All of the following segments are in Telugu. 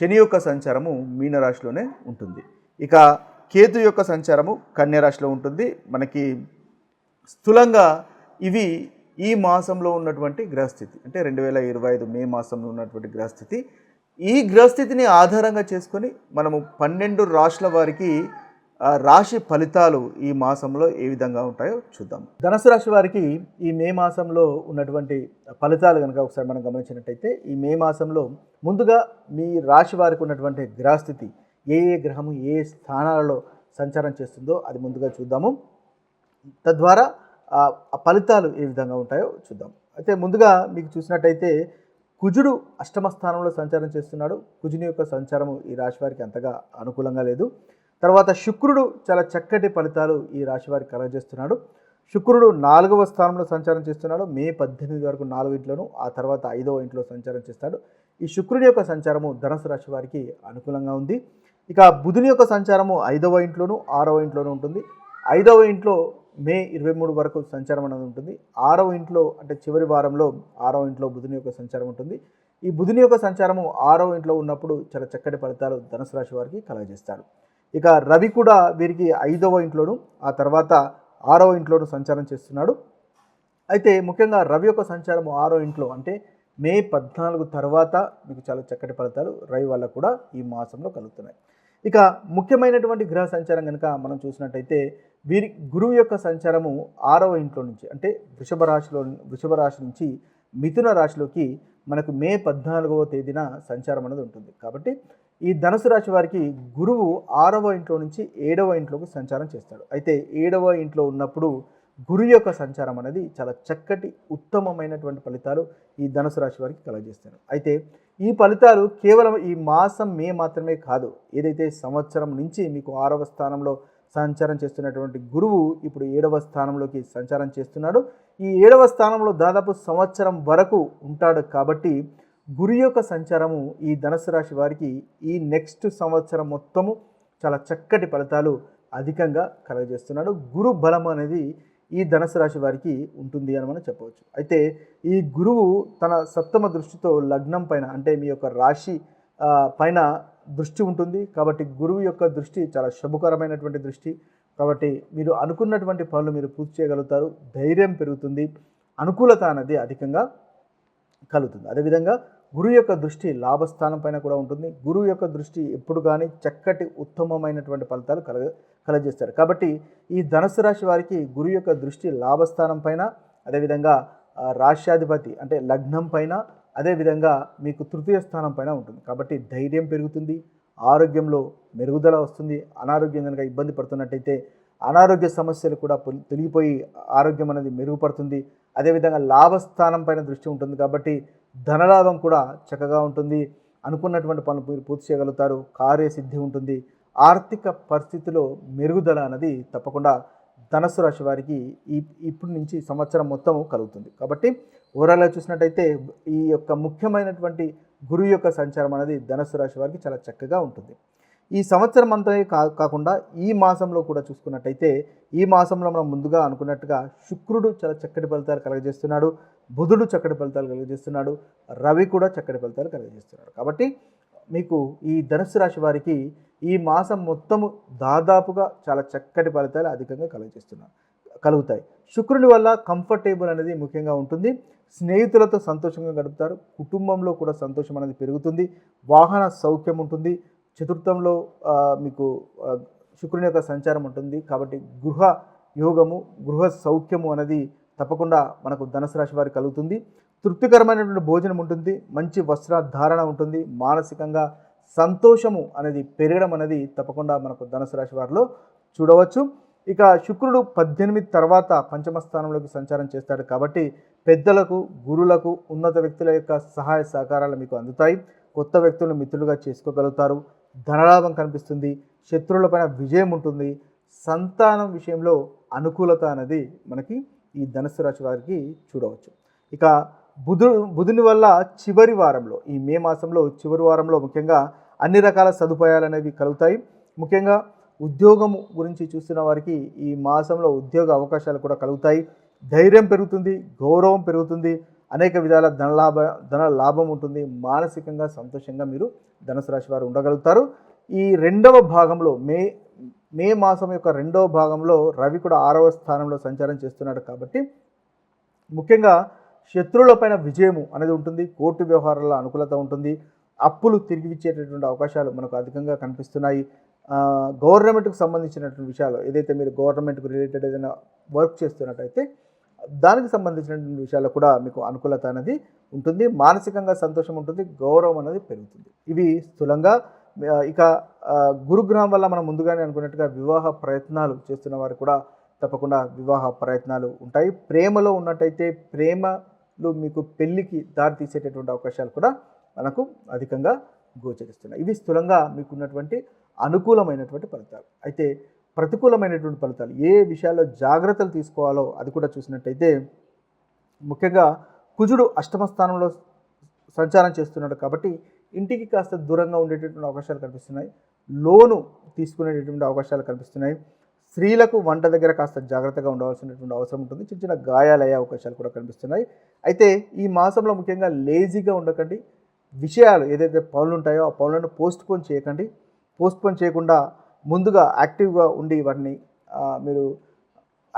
శని యొక్క సంచారము మీనరాశిలోనే ఉంటుంది. ఇక కేతు యొక్క సంచారము కన్యరాశిలో ఉంటుంది. మనకి స్థూలంగా ఇవి ఈ మాసంలో ఉన్నటువంటి గ్రహస్థితి. అంటే రెండు వేల ఇరవై ఐదు మే మాసంలో ఉన్నటువంటి గ్రహస్థితి. ఈ గ్రహస్థితిని ఆధారంగా చేసుకొని మనము పన్నెండు రాష్ట్రాల వారికి రాశి ఫలితాలు ఈ మాసంలో ఏ విధంగా ఉంటాయో చూద్దాం. ధనుసు రాశి వారికి ఈ మే మాసంలో ఉన్నటువంటి ఫలితాలు కనుక ఒకసారి మనం గమనించినట్టయితే ఈ మే మాసంలో ముందుగా మీ రాశి వారికి ఉన్నటువంటి గ్రహస్థితి ఏ ఏ గ్రహము ఏ స్థానాలలో సంచారం చేస్తుందో అది ముందుగా చూద్దాము. తద్వారా ఆ ఫలితాలు ఏ విధంగా ఉంటాయో చూద్దాం. అయితే ముందుగా మీకు చూసినట్టయితే కుజుడు అష్టమ స్థానంలో సంచారం చేస్తున్నాడు. కుజుని యొక్క సంచారము ఈ రాశి వారికి అంతగా అనుకూలంగా లేదు. తర్వాత శుక్రుడు చాలా చక్కటి ఫలితాలు ఈ రాశి వారికి కలగజేస్తున్నాడు. శుక్రుడు నాలుగవ స్థానంలో సంచారం చేస్తున్నాడు. మే పద్దెనిమిది వరకు నాలుగు ఇంట్లోను ఆ తర్వాత ఐదవ ఇంట్లో సంచారం చేస్తాడు. ఈ శుక్రుడి యొక్క సంచారము ధనుసు రాశి వారికి అనుకూలంగా ఉంది. ఇక బుధుని యొక్క సంచారము ఐదవ ఇంట్లోను ఆరవ ఇంట్లోనూ ఉంటుంది. ఐదవ ఇంట్లో మే ఇరవై మూడు వరకు సంచారం అనేది ఉంటుంది. ఆరవ ఇంట్లో అంటే చివరి వారంలో ఆరవ ఇంట్లో బుధుని యొక్క సంచారం ఉంటుంది. ఈ బుధుని యొక్క సంచారము ఆరవ ఇంట్లో ఉన్నప్పుడు చాలా చక్కటి ఫలితాలు ధనుసు రాశి వారికి కలగజేస్తాడు. ఇక రవి కూడా వీరికి ఐదవ ఇంట్లోను ఆ తర్వాత ఆరవ ఇంట్లోనూ సంచారం చేస్తున్నాడు. అయితే ముఖ్యంగా రవి యొక్క సంచారం ఆరో ఇంట్లో అంటే మే పద్నాలుగు తర్వాత మీకు చాలా చక్కటి ఫలితాలు రవి వల్ల కూడా ఈ మాసంలో కలుగుతున్నాయి. ఇక ముఖ్యమైనటువంటి గ్రహ సంచారం కనుక మనం చూసినట్టయితే వీరి గురువు యొక్క సంచారము ఆరవ ఇంట్లో నుంచి అంటే వృషభ రాశిలో వృషభ రాశి నుంచి మిథున రాశిలోకి మనకు మే పద్నాలుగవ తేదీన సంచారం అనేది ఉంటుంది. కాబట్టి ఈ ధనుసు రాశి వారికి గురువు ఆరవ ఇంట్లో నుంచి ఏడవ ఇంట్లోకి సంచారం చేస్తాడు. అయితే ఏడవ ఇంట్లో ఉన్నప్పుడు గురు యొక్క సంచారం అనేది చాలా చక్కటి ఉత్తమమైనటువంటి ఫలితాలు ఈ ధనుసు రాశి వారికి కలగజేస్తాను అయితే ఈ ఫలితాలు కేవలం ఈ మాసం మే మాత్రమే కాదు ఏదైతే సంవత్సరం నుంచి మీకు ఆరవ స్థానంలో సంచారం చేస్తున్నటువంటి గురువు ఇప్పుడు ఏడవ స్థానంలోకి సంచారం చేస్తున్నాడు. ఈ ఏడవ స్థానంలో దాదాపు సంవత్సరం వరకు ఉంటాడు కాబట్టి గురు యొక్క సంచారము ఈ ధనుసు రాశి వారికి ఈ నెక్స్ట్ సంవత్సరం మొత్తము చాలా చక్కటి ఫలితాలు అధికంగా కలగజేస్తున్నాడు. గురు బలం అనేది ఈ ధనుసు రాశి వారికి ఉంటుంది అని మనం చెప్పవచ్చు. అయితే ఈ గురువు తన సప్తమ దృష్టితో లగ్నం పైన అంటే మీ యొక్క రాశి పైన దృష్టి ఉంటుంది. కాబట్టి గురువు యొక్క దృష్టి చాలా శుభకరమైనటువంటి దృష్టి. కాబట్టి మీరు అనుకున్నటువంటి పనులు మీరు పూర్తి చేయగలుగుతారు. ధైర్యం పెరుగుతుంది. అనుకూలత అనేది అధికంగా కలుగుతుంది. అదేవిధంగా గురువు యొక్క దృష్టి లాభస్థానం పైన కూడా ఉంటుంది. గురువు యొక్క దృష్టి ఎప్పుడు కానీ చక్కటి ఉత్తమమైనటువంటి ఫలితాలు కలగ కలగజేస్తారు కాబట్టి ఈ ధనుసు రాశి వారికి గురువు యొక్క దృష్టి లాభస్థానం పైన అదేవిధంగా ఆ, రాష్ట్రాధిపతి అంటే లగ్నం పైన అదేవిధంగా మీకు తృతీయ స్థానం పైన ఉంటుంది. కాబట్టి ధైర్యం పెరుగుతుంది ఆరోగ్యంలో మెరుగుదల వస్తుంది అనారోగ్యం కనుక ఇబ్బంది పడుతున్నట్టయితే అనారోగ్య సమస్యలు కూడా తొలగిపోయి ఆరోగ్యం అనేది మెరుగుపడుతుంది. అదేవిధంగా లాభస్థానం పైన దృష్టి ఉంటుంది కాబట్టి ధనలాభం కూడా చక్కగా ఉంటుంది. అనుకున్నటువంటి పనులు మీరు పూర్తి చేయగలుగుతారు. కార్యసిద్ధి ఉంటుంది. ఆర్థిక పరిస్థితిలో మెరుగుదల అనేది తప్పకుండా ధనస్సు రాశి వారికి ఈ ఇప్పటి నుంచి సంవత్సరం మొత్తం కలుగుతుంది. కాబట్టి ఓవరాల్గా చూసినట్టయితే ఈ యొక్క ముఖ్యమైనటువంటి గురువు యొక్క సంచారం అనేది ధనస్సు రాశి వారికి చాలా చక్కగా ఉంటుంది. ఈ సంవత్సరం అంతా కా కాకుండా ఈ మాసంలో కూడా చూసుకున్నట్టయితే ఈ మాసంలో మనం ముందుగా అనుకున్నట్టుగా శుక్రుడు చాలా చక్కటి ఫలితాలు కలగజేస్తున్నాడు బుధుడు చక్కటి ఫలితాలు కలగజేస్తున్నాడు రవి కూడా చక్కటి ఫలితాలు కలగజేస్తున్నాడు. కాబట్టి మీకు ఈ ధనుసు రాశి వారికి ఈ మాసం మొత్తము దాదాపుగా చాలా చక్కటి ఫలితాలు అధికంగా కలుగజేస్తున్నారు కలుగుతాయి. శుక్రుని వల్ల కంఫర్టేబుల్ అనేది ముఖ్యంగా ఉంటుంది. స్నేహితులతో సంతోషంగా గడుపుతారు. కుటుంబంలో కూడా సంతోషం అనేది పెరుగుతుంది. వాహన సౌఖ్యం ఉంటుంది. చతుర్థంలో మీకు శుక్రుని యొక్క సంచారం ఉంటుంది. కాబట్టి గృహ యోగము గృహ సౌఖ్యము అనేది తప్పకుండా మనకు ధనుసు రాశి వారికి కలుగుతుంది. తృప్తికరమైనటువంటి భోజనం ఉంటుంది. మంచి వస్త్రధారణ ఉంటుంది. మానసికంగా సంతోషము అనేది పెరగడం అనేది తప్పకుండా మనకు ధనుసు రాశి వారిలో చూడవచ్చు. ఇక శుక్రుడు పద్దెనిమిది తర్వాత పంచమ స్థానంలోకి సంచారం చేస్తాడు కాబట్టి పెద్దలకు గురులకు ఉన్నత వ్యక్తుల యొక్క సహాయ సహకారాలు మీకు అందుతాయి. కొత్త వ్యక్తులను మిత్రులుగా చేసుకోగలుగుతారు. ధనలాభం కనిపిస్తుంది శత్రువులపైన విజయం ఉంటుంది. సంతానం విషయంలో అనుకూలత అనేది మనకి ఈ ధనుసు రాశి వారికి చూడవచ్చు. ఇక బుధు బుధుని వల్ల చివరి వారంలో ఈ మే మాసంలో చివరి వారంలో ముఖ్యంగా అన్ని రకాల సదుపాయాలు అనేవి కలుగుతాయి. ముఖ్యంగా ఉద్యోగం గురించి చూస్తున్న వారికి ఈ మాసంలో ఉద్యోగ అవకాశాలు కూడా కలుగుతాయి. ధైర్యం పెరుగుతుంది గౌరవం పెరుగుతుంది అనేక విధాల ధనలాభ ధన లాభం ఉంటుంది. మానసికంగా సంతోషంగా మీరు ధనుసు రాశి వారు ఉండగలుగుతారు. ఈ రెండవ భాగంలో మే మే మాసం యొక్క రెండవ భాగంలో రవి కూడా ఆరవ స్థానంలో సంచారం చేస్తున్నాడు కాబట్టి ముఖ్యంగా శత్రువులపైన విజయము అనేది ఉంటుంది. కోర్టు వ్యవహారాల అనుకూలత ఉంటుంది. అప్పులు తిరిగి ఇచ్చేటటువంటి అవకాశాలు మనకు అధికంగా కనిపిస్తున్నాయి. గవర్నమెంట్కు సంబంధించినటువంటి విషయాలు ఏదైతే మీరు గవర్నమెంట్కు రిలేటెడ్ ఏదైనా వర్క్ చేస్తున్నట్టయితే దానికి సంబంధించినటువంటి విషయాల్లో కూడా మీకు అనుకూలత అనేది ఉంటుంది మానసికంగా సంతోషం ఉంటుంది గౌరవం అనేది పెరుగుతుంది. ఇవి స్థూలంగా ఇక గురుగ్రహం వల్ల మనం ముందుగానే అనుకున్నట్టుగా వివాహ ప్రయత్నాలు చేస్తున్న వారు కూడా తప్పకుండా వివాహ ప్రయత్నాలు ఉంటాయి. ప్రేమలో ఉన్నట్టయితే ప్రేమలు మీకు పెళ్ళికి దారి తీసేటటువంటి అవకాశాలు కూడా మనకు అధికంగా గోచరిస్తున్నాయి. ఇవి స్థూలంగా మీకున్నటువంటి అనుకూలమైనటువంటి ఫలితాలు. అయితే ప్రతికూలమైనటువంటి ఫలితాలు ఏ విషయాల్లో జాగ్రత్తలు తీసుకోవాలో అది కూడా చూసినట్టయితే ముఖ్యంగా కుజుడు అష్టమ స్థానంలో సంచారం చేస్తున్నాడు కాబట్టి ఇంటికి కాస్త దూరంగా ఉండేటటువంటి అవకాశాలు కనిపిస్తున్నాయి. లోను తీసుకునేటటువంటి అవకాశాలు కనిపిస్తున్నాయి. స్త్రీలకు వంట దగ్గర కాస్త జాగ్రత్తగా ఉండవలసినటువంటి అవసరం ఉంటుంది. చిన్న చిన్న గాయాలయ్యే అవకాశాలు కూడా కనిపిస్తున్నాయి. అయితే ఈ మాసంలో ముఖ్యంగా లేజీగా ఉండకండి. విషయాలు ఏదైతే పనులు ఉంటాయో ఆ పనులను పోస్ట్పోన్ చేయకండి. పోస్ట్పోన్ చేయకుండా ముందుగా యాక్టివ్గా ఉండి వాటిని మీరు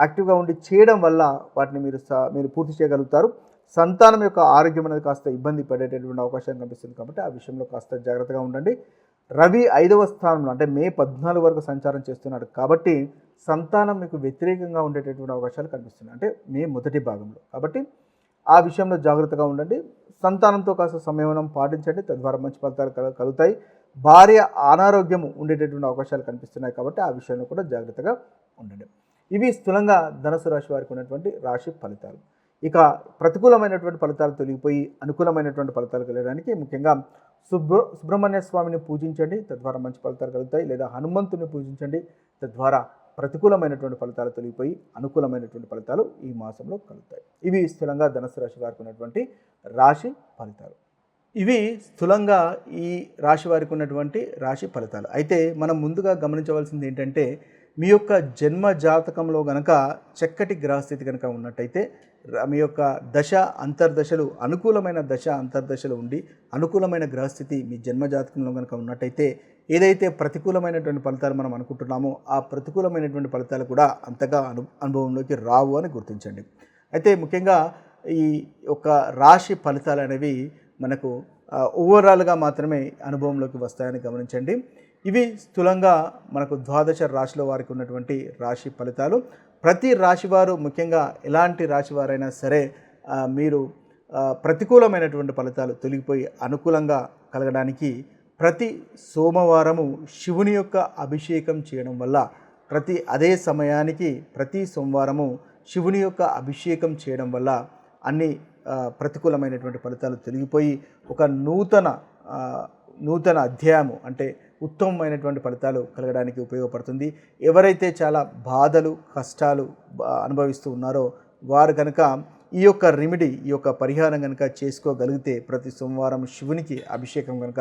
యాక్టివ్గా ఉండి చేయడం వల్ల వాటిని మీరు స- మీరు పూర్తి చేయగలుగుతారు. సంతానం యొక్క ఆరోగ్యం అనేది కాస్త ఇబ్బంది పడేటటువంటి అవకాశం కనిపిస్తుంది కాబట్టి ఆ విషయంలో కాస్త జాగ్రత్తగా ఉండండి. రవి ఐదవ స్థానంలో అంటే మే పద్నాలుగు వరకు సంచారం చేస్తున్నాడు కాబట్టి సంతానం మీకు వ్యతిరేకంగా ఉండేటటువంటి అవకాశాలు కనిపిస్తున్నాయి. అంటే మే మొదటి భాగంలో కాబట్టి ఆ విషయంలో జాగ్రత్తగా ఉండండి. సంతానంతో కాస్త సంయమనం పాటించండి. తద్వారా మంచి ఫలితాలు కలుగుతాయి. భార్య అనారోగ్యం ఉండేటటువంటి అవకాశాలు కనిపిస్తున్నాయి కాబట్టి ఆ విషయంలో కూడా జాగ్రత్తగా ఉండండి. ఇవి స్థూలంగా ధనుసు రాశి వారికి ఉన్నటువంటి రాశి ఫలితాలు. ఇక ప్రతికూలమైనటువంటి ఫలితాలు తొలగిపోయి అనుకూలమైనటువంటి ఫలితాలు కలగడానికి ముఖ్యంగా సుబ్ర సుబ్రహ్మణ్య స్వామిని పూజించండి తద్వారా మంచి ఫలితాలు కలుగుతాయి. లేదా హనుమంతుని పూజించండి తద్వారా ప్రతికూలమైనటువంటి ఫలితాలు తొలగిపోయి అనుకూలమైనటువంటి ఫలితాలు ఈ మాసంలో కలుగుతాయి. ఇవి స్థూలంగా ధనుసు రాశి వారికి ఉన్నటువంటి రాశి ఫలితాలు. ఇవి స్థూలంగా ఈ రాశి వారికి ఉన్నటువంటి రాశి ఫలితాలు. అయితే మనం ముందుగా గమనించవలసింది ఏంటంటే మీ యొక్క జన్మ జాతకంలో గనక చక్కటి గ్రహస్థితి కనుక ఉన్నట్టయితే మీ యొక్క దశ అంతర్దశలు అనుకూలమైన దశ అంతర్దశలు ఉండి అనుకూలమైన గ్రహస్థితి మీ జన్మ జాతకంలో కనుక ఉన్నట్టయితే ఏదైతే ప్రతికూలమైనటువంటి ఫలితాలు మనం అనుకుంటున్నామో ఆ ప్రతికూలమైనటువంటి ఫలితాలు కూడా అంతగా అను అనుభవంలోకి రావు అని గుర్తించండి. అయితే ముఖ్యంగా ఈ యొక్క రాశి ఫలితాలు అనేవి మనకు ఓవరాల్గా మాత్రమే అనుభవంలోకి వస్తాయని గమనించండి. ఇవి స్థూలంగా మనకు ద్వాదశ రాశిలో వారికి ఉన్నటువంటి రాశి ఫలితాలు. ప్రతి రాశి వారు ముఖ్యంగా ఎలాంటి రాశి వారైనా సరే మీరు ప్రతికూలమైనటువంటి ఫలితాలు తొలగిపోయి అనుకూలంగా కలగడానికి ప్రతి సోమవారము శివుని యొక్క అభిషేకం చేయడం వల్ల ప్రతి అదే సమయానికి ప్రతి సోమవారము శివుని యొక్క అభిషేకం చేయడం వల్ల అన్ని ప్రతికూలమైనటువంటి ఫలితాలు తొలగిపోయి ఒక నూతన నూతన అధ్యాయము అంటే ఉత్తమమైనటువంటి ఫలితాలు కలగడానికి ఉపయోగపడుతుంది. ఎవరైతే చాలా బాధలు కష్టాలు అనుభవిస్తూ ఉన్నారో వారు కనుక ఈ యొక్క రెమెడీ ఈ యొక్క పరిహారం కనుక చేసుకోగలిగితే ప్రతి సోమవారం శివునికి అభిషేకం కనుక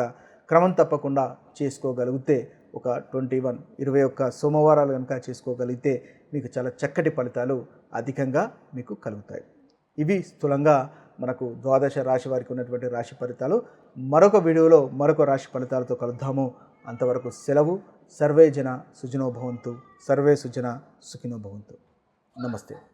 క్రమం తప్పకుండా చేసుకోగలిగితే ఒక ట్వంటీ వన్ ఇరవై ఒక్క సోమవారాలు కనుక చేసుకోగలిగితే మీకు చాలా చక్కటి ఫలితాలు అధికంగా మీకు కలుగుతాయి. ఇవి స్థూలంగా మనకు ద్వాదశ రాశి వారికి ఉన్నటువంటి రాశి ఫలితాలు. మరొక వీడియోలో మరొక రాశి ఫలితాలతో కలుద్దాము. అంతవరకు సెలవు. సర్వే జన సుజనో భవంతు. సర్వే సుజన సుఖినో భవంతు. నమస్తే.